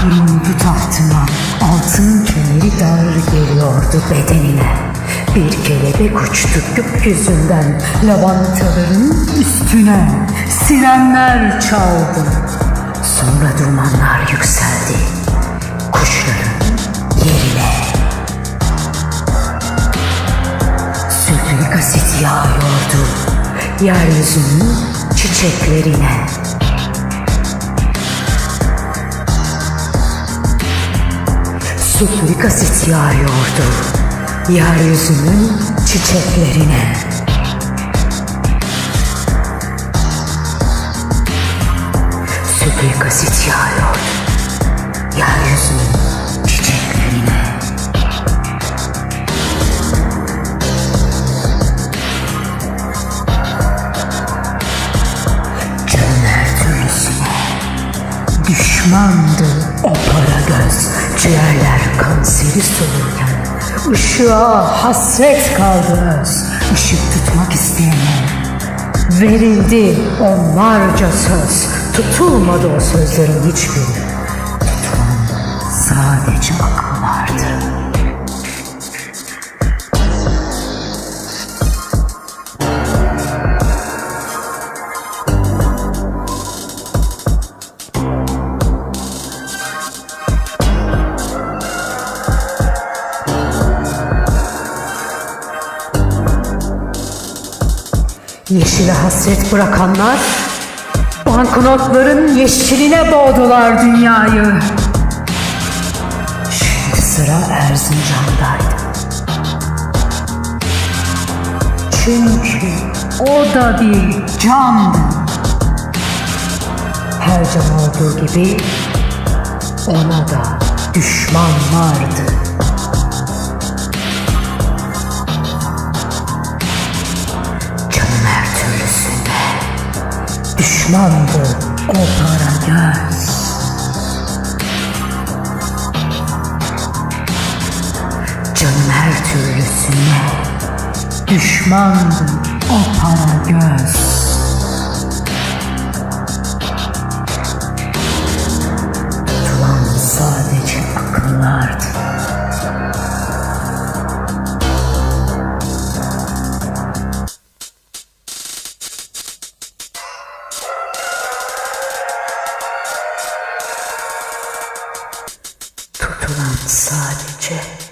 Kırmızı tahtına altın tümleri dar geliyordu bedenine. Bir kelebek uçtu gökyüzünden lavantaların üstüne. Sirenler çaldı. Sonra dumanlar yükseldi. Kuşların yerine. Sülfürik asit yağıyordu yeryüzünün çiçeklerine. Sülfür asit yağıyordu yeryüzünün çiçeklerine. Sülfür asit yağıyordu yeryüzünün çiçeklerine. Her türlüsüne Düşmandı o para göz Ciğerler kanseri solurken Işığa hasret kaldı öz Işık tutmak isteyene Verildi onlarca söz. Tutulmadı o sözlerin hiçbiri. Tutulan sadece akıl vardı Yeşile hasret bırakanlar banknotların yeşiline boğdular dünyayı. Şimdi sıra Erzincan'daydı. Çünkü o da bir candı. Her can olduğu gibi ona da düşman vardı. Düşmandı o para göz. Canın her türlüsüne. Düşmandı o para Tutulan sadece